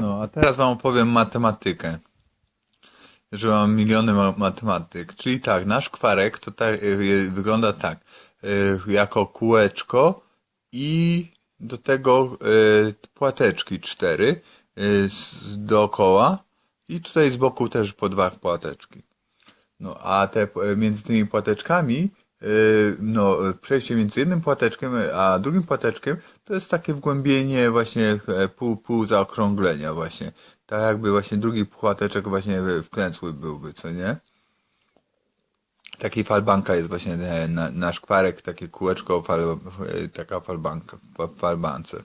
No, a teraz wam opowiem matematykę. Że mam miliony ma- matematyk. Czyli tak, nasz kwarek to tak, y, wygląda tak. y, Jako kółeczko i do tego y, płateczki cztery y, dookoła i tutaj z boku też po dwa płateczki. No, a te między tymi płateczkami, no, e, przejście między jednym płateczkiem a drugim płateczkiem to jest takie wgłębienie właśnie e, pół, pół zaokrąglenia właśnie. Tak jakby właśnie drugi płateczek właśnie wklęsły byłby, co nie? Taki falbanka jest właśnie e, na, nasz kwarek, takie kółeczko, fal, taka falbanka, falbance.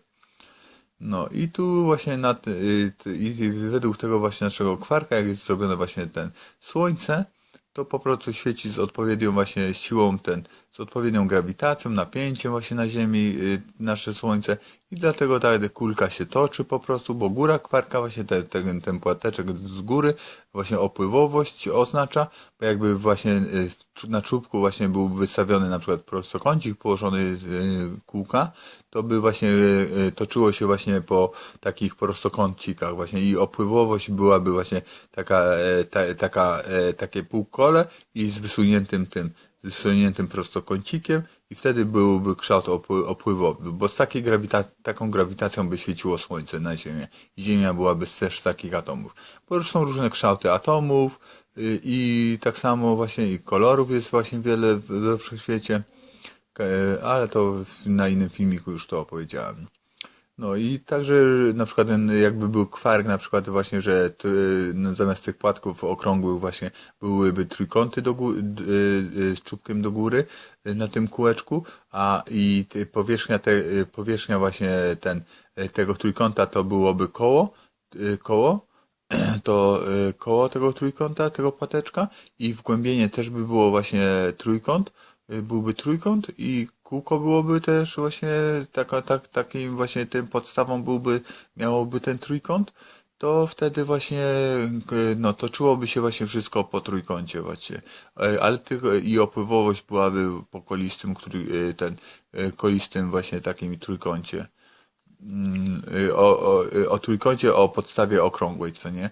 No i tu właśnie na, y, ty- i według tego właśnie naszego kwarka, jak jest zrobione właśnie ten słońce, to po prostu świeci z odpowiednią właśnie siłą ten, z odpowiednią grawitacją, napięciem właśnie na Ziemi y, nasze słońce. I dlatego ta kulka się toczy po prostu, bo góra kwarka właśnie te, ten, ten płateczek z góry właśnie opływowość oznacza, bo jakby właśnie y, czu- na czubku właśnie był wystawiony na przykład prostokącik położony y, kółka, to by właśnie y, y, toczyło się właśnie po takich prostokącikach właśnie i opływowość byłaby właśnie taka, e, ta, taka e, takie półkole i z wysuniętym tym, z wysuniętym prostokącikiem i wtedy byłby kształt opły, opływowy, bo z takiej grawita- taką grawitacją by świeciło Słońce na Ziemię i Ziemia byłaby też z takich atomów. Bo są różne kształty atomów y, i tak samo właśnie i kolorów jest właśnie wiele we wszechświecie, E, ale to na innym filmiku już to opowiedziałem. No i także na przykład jakby był kwark na przykład właśnie, że t, no, zamiast tych płatków okrągłych właśnie byłyby trójkąty do d- y, z czubkiem do góry y, na tym kółeczku, a i ty- powierzchnia, te, y, powierzchnia właśnie ten, y, tego trójkąta to byłoby koło, y, koło, to y, koło tego trójkąta, tego płateczka i wgłębienie też by było właśnie trójkąt, y, byłby trójkąt i kółko byłoby też właśnie taka, tak, takim właśnie tym podstawą byłby, miałoby ten trójkąt, to wtedy właśnie no toczyłoby się właśnie wszystko po trójkącie właśnie, E, ale tylko i opływowość byłaby po kolistym, który, y, ten kolistym właśnie takim trójkącie mm, o, o, o trójkącie o podstawie okrągłej, co nie?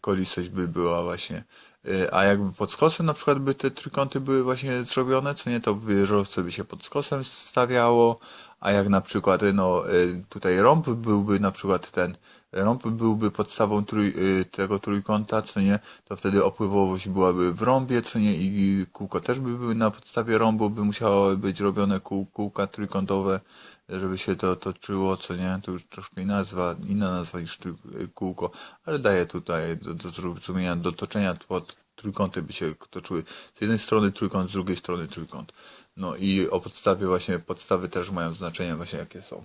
Kolistość by była właśnie. Y, A jakby pod skosem na przykład by te trójkąty były właśnie zrobione, co nie, to wieżowce by się pod skosem stawiało, a jak na przykład, y, no y, tutaj rąb byłby na przykład ten, rąb byłby podstawą trój, tego trójkąta, co nie, to wtedy opływowość byłaby w rąbie, co nie, i kółko też by były na podstawie rąbu, by musiało być robione kół, kółka trójkątowe, żeby się to toczyło, co nie, to już troszkę nazwa, inna nazwa niż trój, kółko, ale daje tutaj do, do zrozumienia, do toczenia pod trójkąty by się toczyły. Z jednej strony trójkąt, z drugiej strony trójkąt. No i o podstawie właśnie, podstawy też mają znaczenie właśnie jakie są.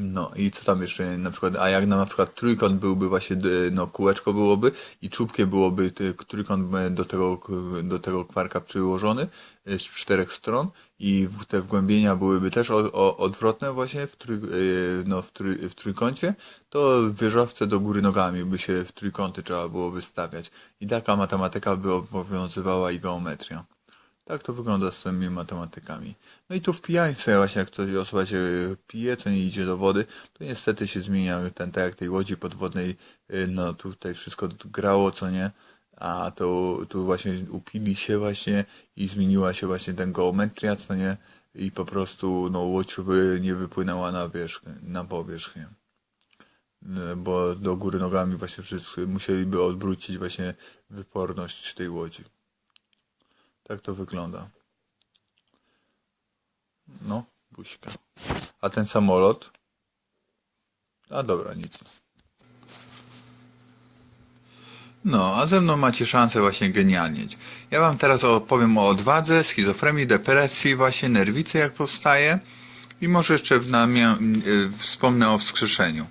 No i co tam jeszcze na przykład, a jak na, przykład trójkąt byłby właśnie, y, no kółeczko byłoby i czubkiem byłoby trójkąt y, do tego, do tego kwarka przyłożony y, z czterech stron i te wgłębienia byłyby też o, o, odwrotne właśnie w, trój, no, w, trój, w trójkącie, to wieżowce do góry nogami by się w trójkąty trzeba było wystawiać. I taka matematyka by obowiązywała i geometria. Tak to wygląda z tymi matematykami. No i tu w pijańce właśnie, jak ktoś osoba się pije, co nie idzie do wody, to niestety się zmienia ten, tak jak tej łodzi podwodnej, y, no tutaj wszystko grało, co nie, a to tu właśnie upili się właśnie i zmieniła się właśnie ten geometria, co nie, i po prostu no łódź by nie wypłynęła na wierzch, na powierzchnię. Y, Bo do góry nogami właśnie wszyscy musieliby odwrócić właśnie wyporność tej łodzi. Tak to wygląda. No, buźka. A ten samolot? A dobra, nic. No, a ze mną macie szansę właśnie genialnieć. Ja wam teraz opowiem o odwadze, schizofrenii, depresji, właśnie nerwicy jak powstaje i może jeszcze w y, wspomnę o wskrzeszeniu.